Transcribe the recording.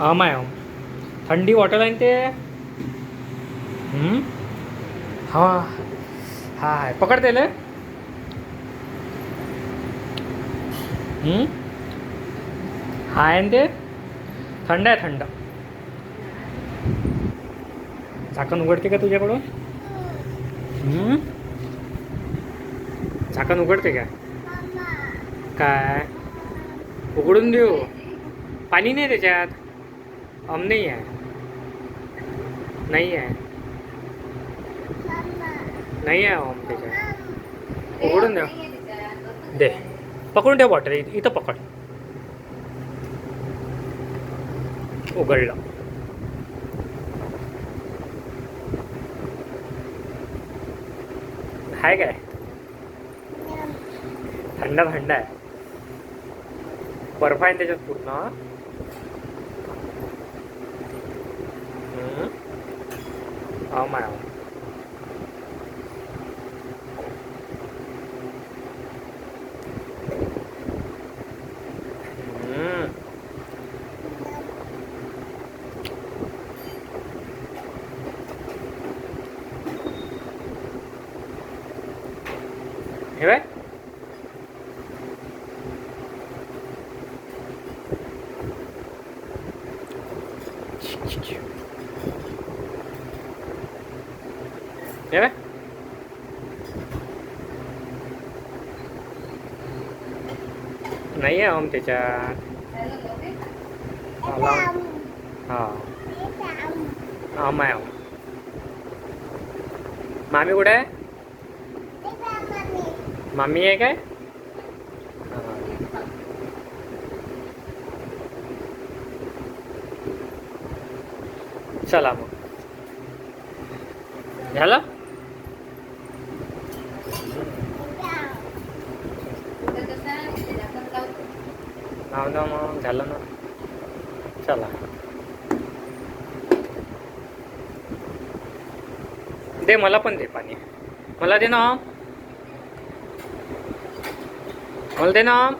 आम आहे आम. थंडी वॉटर आहे ना ते हा हा आहे पकड त्याला हाय ना ते. थंड आहे थंड. झाकण उघडते का तुझ्याकडून? झाकण उघडते का? काय? उघडून देऊ. पाणी नाही त्याच्यात. हम नाही आहे नाही आहे नाही आहे ओम त्याच्यात उघडून द्या दे पकडून ठेव बॉटल इथं पकड। उघडलं आहे काय? थंड थंड आहे बर्फ आहे त्याच्यात पूर्ण khó màu uhm. Ừ. Hiểu đấy हम्म. नाही आहे ओम त्याच्यात. आला. हा. आम आहे ओम. मामी कुठे आहे? मामी आहे काय? चला मग. झालं? नाव ना मग झालं ना? चला. दे मला पण दे पाणी. मला दे ना. मला दे ना.